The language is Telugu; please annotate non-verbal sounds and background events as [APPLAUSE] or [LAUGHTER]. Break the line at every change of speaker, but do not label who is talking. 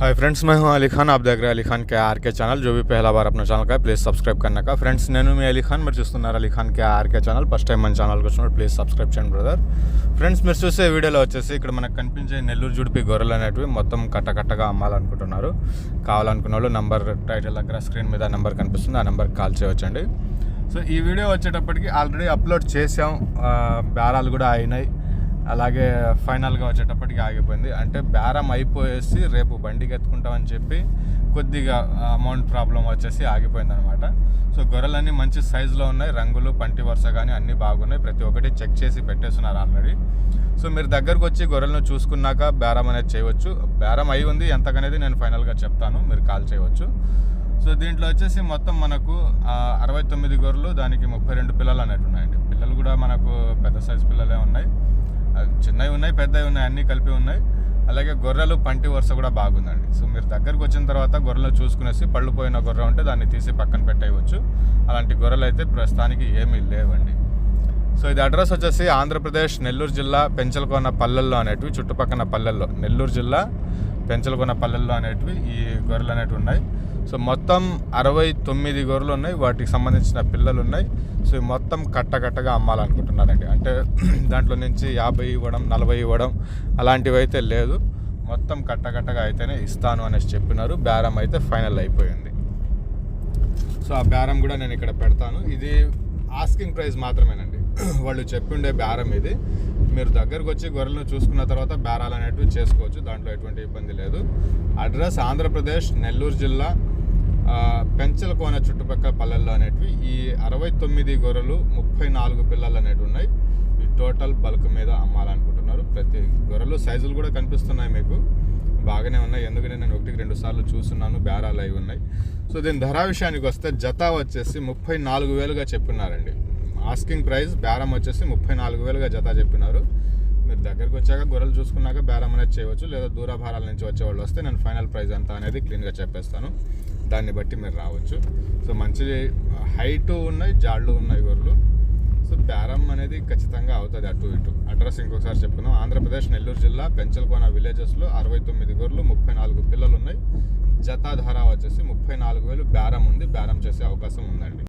हाय फ्रेंड्स मैं हूं अली खान आप देख रहे हैं अली खान के आर के ఛానల్ जो भी पहला बार अपना ఛానల్ का ప్లీజ్ సబ్స్క్రైబ్ करने का ఫ్రెండ్స్ నేను మీ అలీ ఖాన్ మీరు చూస్తున్నారు Ali Khan K RK channel first time మన ఛానల్కి వచ్చినప్పుడు ప్లీజ్ సబ్స్క్రైబ్ చేయండి బ్రదర్ ఫ్రెండ్స్ మీరు చూసే వీడియోలో వచ్చేసి ఇక్కడ మనకు కనిపించే నెల్లూరు జుడిపి గొర్రెలు అనేటివి మొత్తం కట్టకట్టగా అమ్మాలనుకుంటున్నారు కావాలనుకున్న వాళ్ళు నంబర్ టైటిల్ దగ్గర స్క్రీన్ మీద నెంబర్ కనిపిస్తుంది ఆ నెంబర్కి కాల్ చేయవచ్చండి సో ఈ వీడియో వచ్చేటప్పటికి ఆల్రెడీ అప్లోడ్ చేసాం ఆ, బేరాలు కూడా అయినాయి అలాగే ఫైనల్గా వచ్చేటప్పటికి ఆగిపోయింది. అంటే బేరం అయిపోయేసి రేపు బండికి ఎత్తుకుంటామని చెప్పి కొద్దిగా అమౌంట్ ప్రాబ్లం వచ్చేసి ఆగిపోయింది అనమాట సో గొర్రెలన్నీ మంచి సైజులో ఉన్నాయి. రంగులు పంటి వరుస కానీ అన్నీ బాగున్నాయి. ప్రతి ఒక్కటి చెక్ చేసి పెట్టేస్తున్నారు ఆల్రెడీ సో మీరు దగ్గరకు వచ్చి గొర్రెలను చూసుకున్నాక బేరం అనేది చేయవచ్చు. బేరం అయి ఉంది. ఎంతకనేది నేను ఫైనల్గా చెప్తాను. మీరు కాల్ చేయవచ్చు. సో దీంట్లో వచ్చేసి మొత్తం మనకు అరవై తొమ్మిది గొర్రెలు దానికి ముప్పై రెండు పిల్లలు అనేవి ఉన్నాయండి. పిల్లలు కూడా మనకు పెద్ద సైజు పిల్లలే ఉన్నాయి. చిన్నవి ఉన్నాయి పెద్దవి ఉన్నాయి అన్నీ కలిపి ఉన్నాయి. అలాగే గొర్రెలు పంటి వరుస కూడా బాగుందండి. సో మీరు దగ్గరకు వచ్చిన తర్వాత గొర్రెలు చూసుకునేసి పళ్ళు పోయిన గొర్రె ఉంటే దాన్ని తీసి పక్కన పెట్టేయవచ్చు. అలాంటి గొర్రెలు అయితే ప్రస్తుతానికి ఏమీ లేవండి. సో ఇది అడ్రస్ వచ్చేసి ఆంధ్రప్రదేశ్ నెల్లూరు జిల్లా పెంచలకోన పల్లెల్లో అనేటివి చుట్టుపక్కల పల్లెల్లో. నెల్లూరు జిల్లా పెంచలకొన పల్లెల్లో అనేటివి ఈ గొర్రెలు అనేటివి ఉన్నాయి. సో మొత్తం అరవై తొమ్మిది గొర్రెలు ఉన్నాయి. వాటికి సంబంధించిన పిల్లలు ఉన్నాయి. సో మొత్తం కట్టకట్టగా అమ్మాలనుకుంటున్నారండి. అంటే [CLEARS THROAT] దాంట్లో నుంచి యాభై ఇవ్వడం నలభై ఇవ్వడం అలాంటివి అయితే లేదు. మొత్తం కట్టకట్టగా అయితేనే ఇస్తాను అనేసి చెప్పినారు. బేరం అయితే ఫైనల్ అయిపోయింది. సో ఆ బేరం కూడా నేను ఇక్కడ పెడతాను. ఇది ఆస్కింగ్ ప్రైస్ మాత్రమేనండి. [CLEARS THROAT] వాళ్ళు చెప్పిండే బేరం ఇది. మీరు దగ్గరకు వచ్చి గొర్రెలను చూసుకున్న తర్వాత బేరాలు అనేటివి చేసుకోవచ్చు. దాంట్లో ఎటువంటి ఇబ్బంది లేదు. అడ్రస్ ఆంధ్రప్రదేశ్ నెల్లూరు జిల్లా పెంచల కోన చుట్టుపక్కల పల్లెల్లో అనేటివి ఈ అరవై తొమ్మిది గొర్రెలు ముప్పై నాలుగు పిల్లలు అనేటివి ఉన్నాయి. ఈ టోటల్ బల్క్ మీద అమ్మాలనుకుంటున్నారు. ప్రతి గొర్రెలు సైజులు కూడా కనిపిస్తున్నాయి మీకు. బాగానే ఉన్నాయి. ఎందుకంటే నేను ఒకటికి రెండు సార్లు చూస్తున్నాను. బేరాలు అవి ఉన్నాయి. సో దీని ధర విషయానికి వస్తే జత వచ్చేసి ముప్పై నాలుగు వేలుగా చెప్పున్నారండి ఆస్కింగ్ ప్రైస్ బేరం వచ్చేసి ముప్పై నాలుగు వేలుగా జత చెప్పినారు. మీరు దగ్గరికి వచ్చాక గొర్రెలు చూసుకున్నాక బేరం అనేది చేయవచ్చు లేదా దూరభారాల నుంచి వచ్చే వాళ్ళు వస్తే నేను ఫైనల్ ప్రైస్ ఎంత అనేది క్లీన్గా చెప్పేస్తాను. దాన్ని బట్టి మీరు రావచ్చు. సో మంచి హైట్ ఉన్నాయి జాళ్ళు ఉన్నాయి గొర్రెలు. సో బేరం అనేది ఖచ్చితంగా అవుతుంది అటు ఇటు. అడ్రస్ ఇంకొకసారి చెప్పుకుందాం. ఆంధ్రప్రదేశ్ నెల్లూరు జిల్లా పెంచల్కోన విలేజెస్లో అరవై తొమ్మిది గొర్రెలు ముప్పై నాలుగు పిల్లలు ఉన్నాయి. జతా ధర వచ్చేసి ముప్పై నాలుగు వేలు బేరం ఉంది. బేరం చేసే అవకాశం ఉందండి.